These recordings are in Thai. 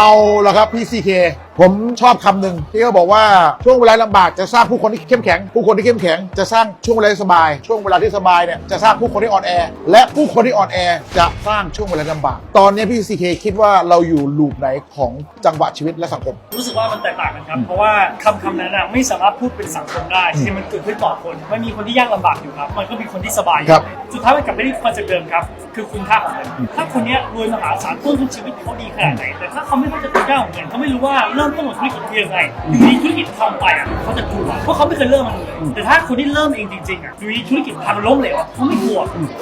เอาละครับพี่ซีเค ผมชอบคำหนึ่งที่เขาบอกว่าช่วงเวลาลำบากจะสร้างผู้คนที่เข้มแข็ง ผู้คนที่เข้มแข็ง จะสร้างช่วงเวลาที่สบาย ช่วงเวลาที่สบายเนี่ยจะสร้างผู้คนที่อ่อนแอ และผู้คนที่อ่อนแอจะสร้างช่วงเวลาลำบาก ตอนนี้พี่ซีเคคิดว่าเราอยู่ลูปไหนของจังหวะชีวิตและสังคม รู้สึกว่ามันแตกต่างกันครับ เพราะว่าคำคำนั้นอะไม่สามารถพูดเป็นสังคมได้ที่มันเกิดขึ้นต่อคนมันมีคนที่ยากลำบากอยู่ครับ มันก็มีคนที่สบายอยู่ครับสุดท้ายมันกลับไปที่คอนเซ็ปต์เดิมครับ คือคุณค่าของเงินถ้าคนเนี้ยรวยมหาศาลต้นทุนชีวิตเขาดีขนาดไหนแต่ถ้าเขาไม่เข้าใจคุณค่าของเงินเขาไม่รู้ว่าเริ่มต้นของธุรกิจคือยังไงอยู่ดีธุรกิจทำไปอะเขาจะกลัวเพราะเขาไม่เคยเริ่มมันเลยแต่ถ้าคนที่เริ่มเองจริงๆอะอยู่ดีธุรกิจพังล้มเหลวอะเขาไม่กลัว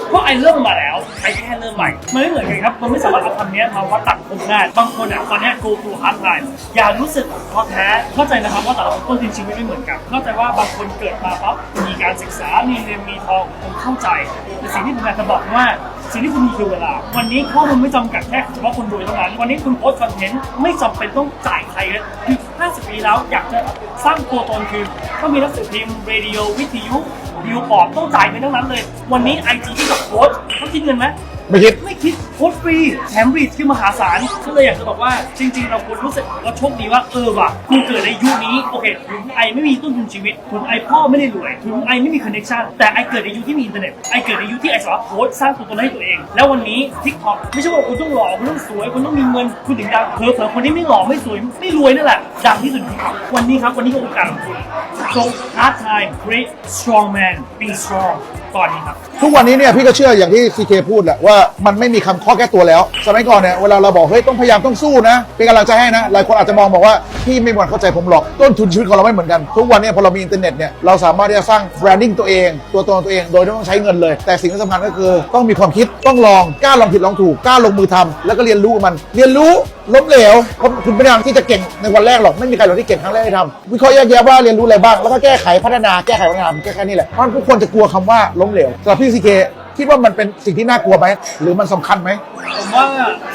เพราะไอ้เริ่มมาแล้ว ไอ้แค่เริ่มใหม่ มันไม่เหมือนกันครับ มันไม่สามารถเอาคำนี้มาวัดตัดคนได้ บางคนอะตอนนี้ย go through hard time อย่ารู้สึกท้อแท้ เข้าใจนะครับว่าแต่ละคนต้นทุนชีวิตไม่เหมือนกัน เข้าใจว่าบางคนเกิดมาปั๊บมีการศึกษา มีเงินมีทองผมเข้าใจ แต่สิ่งที่ผมอยากจะบอกว่าสิ่งที่คุณมีคือเวลา วันนี้ข้อมูลไม่จำกัดแค่เฉพาะคนรวยเท่านั้น วันนี้คุณโพสต์คอนเทนต์ไม่จำเป็นต้องจ่ายใครเลยคือ 50 ปีแล้ว อยากจะสร้างตัวตนคือต้องมีหนังสือพิมพ์เรดิโอวิทยุบิลบอร์ดต้องจ่ายไปทั้งนั้นเลย วันนี้ไอจีที่กับโพสต์เขาคิดเงินไหมไม่คิดไม่คิดโคตรฟรีแถมรีดที่มหาศาลก็เลยอยากจะบอกว่าจริง ๆ เราควรรู้สึกว่าโชคดีว่าเออว่ะกูเกิดในยุคนี้โอเคถึงไอไม่มีต้นทุนชีวิตถึงไอพ่อไม่ได้รวยถึงไอไม่มีคอนเนคชั่นแต่ไอเกิดในยุคที่มีอินเทอร์เน็ตไอเกิดในยุคที่ไอสามารถโพสต์สร้างตัวตนให้ตัวเอง แล้ววันนี้ทิก t อกไม่ใช่ว่าคุณต้องหล่อคุณต้องสวยคุณต้องมีเงินคุณถึงดังเผลอๆคนที่ไม่หล่อไม่สวยไม่รวยนั่นแหละดังที่สุดครับวันนี้ครับวันนี้คือโอกาสของคุณ so hard time great strong man be strong ตอนนี้ครับทุกวันนี้เนี่ยพี่ก็เชื่ออย่างที่ซีเคพูดแหละว่ามันไม่มีคำข้อแก้ตัวแล้ว สมัยก่อนเนี่ยเวลาเราบอกเฮ้ยต้องพยายามต้องสู้นะ เป็นกำลังใจให้นะ หลายคนอาจจะมองบอกว่าพี่ไม่มีวันเข้าใจผมหรอกต้นทุนชีวิตของเราไม่เหมือนกัน ทุกวันเนี้พอเรามีอินเทอร์เน็ตเนี่ยเราสามารถที่จะสร้างแบรนดิ้งตัวเอง ตัวตนตัวเองโดยไม่ต้องใช้เงินเลย แต่สิ่งที่สำคัญก็คือ ต้องมีความคิดต้องลองกล้าลองผิดลองถูกกล้าลงมือทำแล้วก็เรียนรู้มัน เรียนรู้ล้มเหลวคุณไม่ได้ที่จะเก่งในวันแรกหรอกไม่มีใครหรอกที่เก่งครั้งแรกที่ทำวิเคราะห์แยกแยะว่าเรียนรู้อะไรบ้างแล้วก็แก้ไขพัฒนาแก้ไขพัฒนาแก้แค่นี้แหละเพราะทุกคนจะกลัวคำว่าล้มเหลวสำหรับพี่ซีเค คิดว่ามันเป็นสิ่งที่น่ากลัวไหมหรือมันสำคัญไหม ผมว่า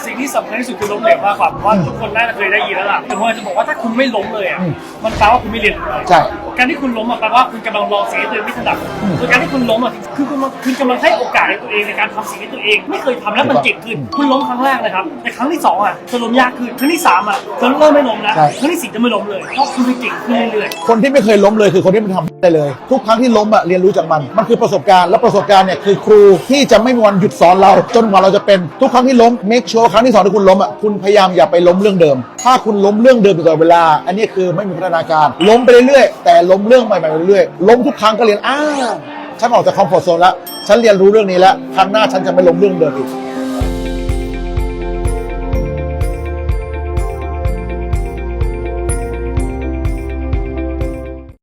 สิ่งที่สำคัญที่สุดคือล้มเหลวมากกว่าเพราะว่าทุกคนน่าจะเคยได้ยินแล้วล่ะแต่ผมจะบอกว่าถ้าคุณไม่ล้มเลยอะอืมมันแปลว่าคุณไม่เรียนรู้เลย ใช่ การที่คุณล้มอะแปลว่าคุณกำลังลองสิ่งที่ตัวเองไม่ถนัดส่วนการที่คุณล้มอะคือคุณคุณกำลังให้โอกาสในตัวเองในการทำสิ่งที่ตัวเองไม่เคยทำแล้วมันเก่งขึ้น คุณล้มครั้งแรกนะครับแต่ครั้งที่สองอะจะล้มยากขึ้นครั้งที่สามอะจะเริ่มไม่ล้มแล้วใช่ ครั้งที่สี่จะไม่ล้มเลยเพราะคุณไปเก่งขึ้นเรื่อยๆคนที่ไม่เคยล้มเลยคือคนที่ไม่ทำได้เลย ทุกครั้งที่ล้มอะเรียนรู้จากมัน มันคือประสบการณ์และประสบการณ์เนี่ยคือครูที่จะไม่มีวันหยุดสอนเรา จนกว่าเราจะเป็นทุกครั้งที่ล้ม make sure ครั้งที่สองที่คุณล้มอะคุณพยายามอย่าไปล้มเรื่องเดิม ถ้าคุณล้มเรื่องเดิมอยู่ตลอดเวลา อันนี้คือไม่มีพัฒนาการ ล้มไปเรื่อยๆแต่ล้มเรื่องใหม่ๆไปเรื่อยๆล้มทุกครั้งก็เรียนอ้าฉันออกจากคอมฟอร์ทโซนแล้ว ฉันเรียนรู้เรื่องนี้แล้ว ครั้งหน้าฉันจะไม่ล้มเรื่องเดิมอีก